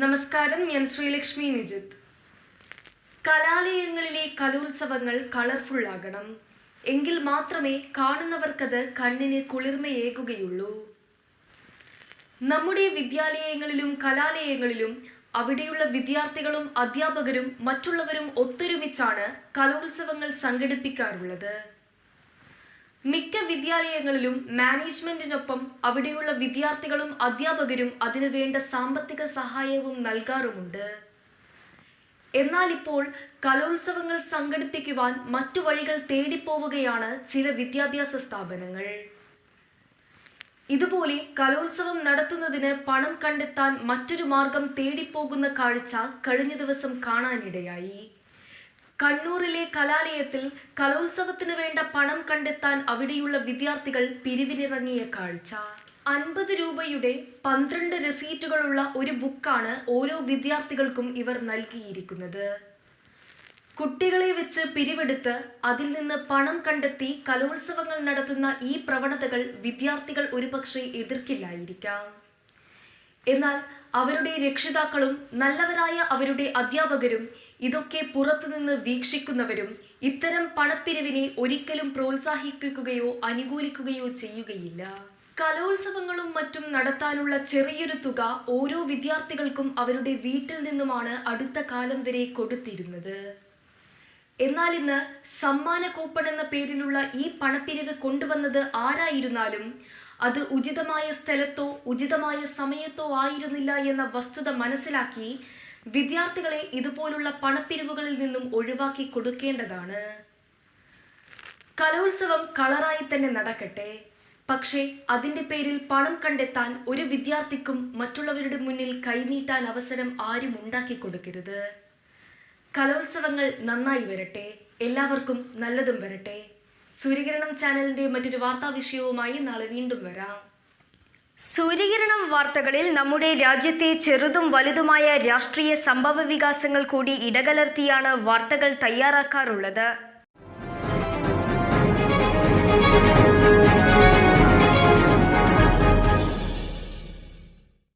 നമസ്കാരം ഞാൻ ശ്രീലക്ഷ്മി നിജിത്ത് കലാലയങ്ങളിലെ കലോത്സവങ്ങൾ കളർഫുൾ ആകണം. എങ്കിൽ മാത്രമേ കാണുന്നവർക്കത് കണ്ണിന് കുളിർമയേകുകയുള്ളൂ. നമ്മുടെ വിദ്യാലയങ്ങളിലും കലാലയങ്ങളിലും അവിടെയുള്ള വിദ്യാർത്ഥികളും അധ്യാപകരും മറ്റുള്ളവരും ഒത്തൊരുമിച്ചാണ് കലോത്സവങ്ങൾ സംഘടിപ്പിക്കാറുള്ളത്. മിക്ക വിദ്യാലയങ്ങളിലും മാനേജ്മെന്റിനൊപ്പം അവിടെയുള്ള വിദ്യാർത്ഥികളും അധ്യാപകരും അതിനു വേണ്ട സാമ്പത്തിക സഹായവും നൽകാറുമുണ്ട്. എന്നാൽ ഇപ്പോൾ കലോത്സവങ്ങൾ സംഘടിപ്പിക്കുവാൻ മറ്റു വഴികൾ തേടിപ്പോവുകയാണ് ചില വിദ്യാഭ്യാസ സ്ഥാപനങ്ങൾ. ഇതുപോലെ കലോത്സവം നടത്തുന്നതിന് പണം കണ്ടെത്താൻ മറ്റൊരു മാർഗം തേടിപ്പോകുന്ന കാഴ്ച കഴിഞ്ഞ ദിവസം കാണാനിടയായി. കണ്ണൂരിലെ കലാലയത്തിൽ കലോത്സവത്തിന് വേണ്ട പണം കണ്ടെത്താൻ അവിടെയുള്ള വിദ്യാർത്ഥികൾ പിരിവിനിറങ്ങിയ കാഴ്ച. അൻപത് രൂപയുടെ പന്ത്രണ്ട് രസീറ്റുകളുള്ള ഒരു ബുക്കാണ് ഓരോ വിദ്യാർത്ഥികൾക്കും ഇവർ നൽകിയിരിക്കുന്നത്. കുട്ടികളെ വെച്ച് പിരിവെടുത്ത് അതിൽ നിന്ന് പണം കണ്ടെത്തി കലോത്സവങ്ങൾ നടത്തുന്ന ഈ പ്രവണതകൾ വിദ്യാർത്ഥികൾ ഒരുപക്ഷെ എതിർക്കില്ലായിരിക്കാം. എന്നാൽ അവരുടെ രക്ഷിതാക്കളും നല്ലവരായ അവരുടെ അധ്യാപകരും ഇതൊക്കെ പുറത്തുനിന്ന് വീക്ഷിക്കുന്നവരും ഇത്തരം പണപ്പിരിവിനെ ഒരിക്കലും പ്രോത്സാഹിപ്പിക്കുകയോ അനുകൂലിക്കുകയോ ചെയ്യുകയില്ല. കലോത്സവങ്ങളും മറ്റും നടത്താനുള്ള ചെറിയൊരു തുക ഓരോ വിദ്യാർത്ഥികൾക്കും അവരുടെ വീട്ടിൽ നിന്നുമാണ് അടുത്ത കാലം വരെ കൊടുത്തിരുന്നത്. എന്നാൽ ഇന്ന് സമ്മാന കൂപ്പൺ എന്ന പേരിലുള്ള ഈ പണപ്പിരിവ് കൊണ്ടുവന്നത് ആരായിരുന്നാലും അത് ഉചിതമായ സ്ഥലത്തോ ഉചിതമായ സമയത്തോ ആയിരുന്നില്ല എന്ന വസ്തുത മനസ്സിലാക്കി വിദ്യാർത്ഥികളെ ഇതുപോലുള്ള പണപ്പിരിവുകളിൽ നിന്നും ഒഴിവാക്കി കൊടുക്കേണ്ടതാണ്. കലോത്സവം കളറായി തന്നെ നടക്കട്ടെ. പക്ഷേ അതിന്റെ പേരിൽ പണം കണ്ടെത്താൻ ഒരു വിദ്യാർത്ഥിക്കും മറ്റുള്ളവരുടെ മുന്നിൽ കൈനീട്ടാൻ അവസരം ആരും ഉണ്ടാക്കി കൊടുക്കരുത്. കലോത്സവങ്ങൾ നന്നായി വരട്ടെ. എല്ലാവർക്കും നല്ലതും വരട്ടെ. സൂര്യകിരണം ചാനലിന്റെ മറ്റൊരു വാർത്താ വിഷയവുമായി നാളെ വീണ്ടും വരാം. സൂര്യകിരണം വാർത്തകളിൽ നമ്മുടെ രാജ്യത്തെ ചെറുതും വലുതുമായ രാഷ്ട്രീയ സംഭവ വികാസങ്ങൾ കൂടി ഇടകലർത്തിയാണ് വാർത്തകൾ തയ്യാറാക്കാറുള്ളത്.